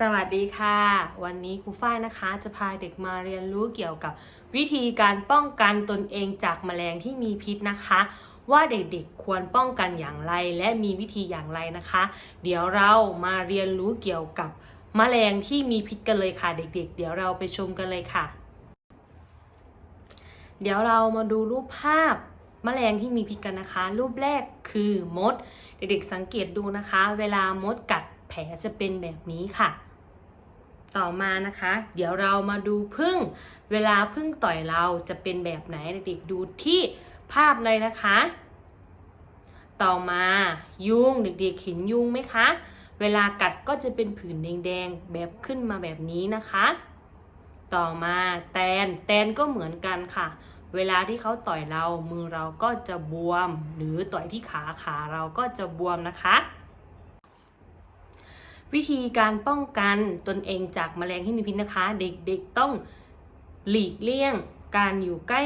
สวัสดีค่ะ วันนี้ครูฝ้ายนะคะจะพาเด็กมาเรียนรู้เกี่ยวกับวิธีการป้องกันตนเองจากแมลงที่มีพิษนะคะ ว่าเด็กๆควรป้องกันอย่างไรและมีวิธีอย่างไรนะคะ เดี๋ยวเรามาเรียนรู้เกี่ยวกับแมลงที่มีพิษกันเลยค่ะ เด็กๆเดี๋ยวเราไปชมกันเลยค่ะ เดี๋ยวเรามาดูรูปภาพแมลงที่มีพิษกันนะคะ รูปแรกคือมด เด็กๆสังเกตดูนะคะ เวลามดกัดแผลจะเป็นแบบนี้ค่ะ ต่อมานะคะ เดี๋ยวเรามาดูพึ่ง เวลาพึ่งต่อยเราจะเป็นแบบไหนเด็กๆดูที่ภาพเลยนะคะ ต่อมายุงเด็กๆเห็นยุงไหมคะ เวลากัดก็จะเป็นผื่นแดงๆแบบขึ้นมาแบบนี้นะคะ ต่อมาแตนแตนก็เหมือนกันค่ะ เวลาที่เขาต่อยเรามือเราก็จะบวม หรือต่อยที่ขาขาเราก็จะบวมนะคะ วิธีการป้องกันตนเองจากแมลงที่มีพิษนะคะ เด็กๆต้องหลีกเลี่ยง การอยู่ใกล้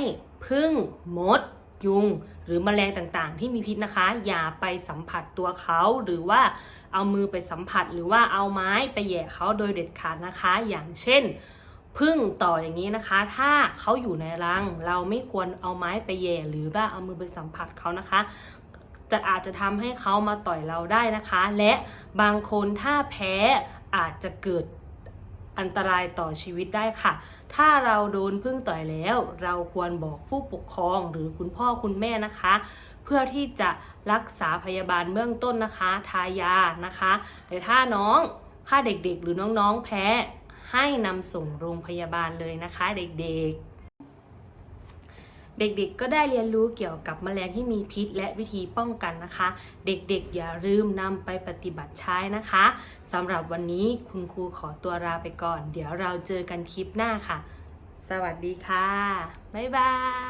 พึ่งมด ยุง หรือแมลงต่างๆ ที่มีพิษนะคะ อย่าไปสัมผัสตัวเขาหรือว่าเอามือไปสัมผัสหรือว่าเอาไม้ไปแย่เขาโดยเด็ดขาดนะคะ อย่างเช่นพึ่งต่ออย่างนี้นะคะ ถ้าเขาอยู่ในรัง เราไม่ควรเอาไม้ไปแย่หรือว่าเอามือไปสัมผัสเขานะคะ จะอาจจะทำให้เขามาต่อยเราได้นะคะ และบางคนถ้าแพ้อาจจะเกิดอันตรายต่อชีวิตได้ค่ะ ถ้าเราโดนพึ่งต่อยแล้ว เราควรบอกผู้ปกครองหรือคุณพ่อคุณแม่นะคะ เพื่อที่จะรักษาพยาบาลเบื้องต้นนะคะ ทายานะคะ แต่ถ้าน้องถ้าเด็กๆ หรือน้องๆแพ้ให้นำส่งโรงพยาบาลเลยนะคะ เด็กๆ เด็กๆก็ได้เรียนรู้เกี่ยวกับแมลงที่มีพิษ และวิธีป้องกันนะคะ เด็กๆอย่าลืมนำไปปฏิบัติใช้นะคะสำหรับวันนี้คุณครูขอตัวลาไปก่อน เดี๋ยวเราเจอกันคลิปหน้าค่ะ สวัสดีค่ะ บ๊ายบาย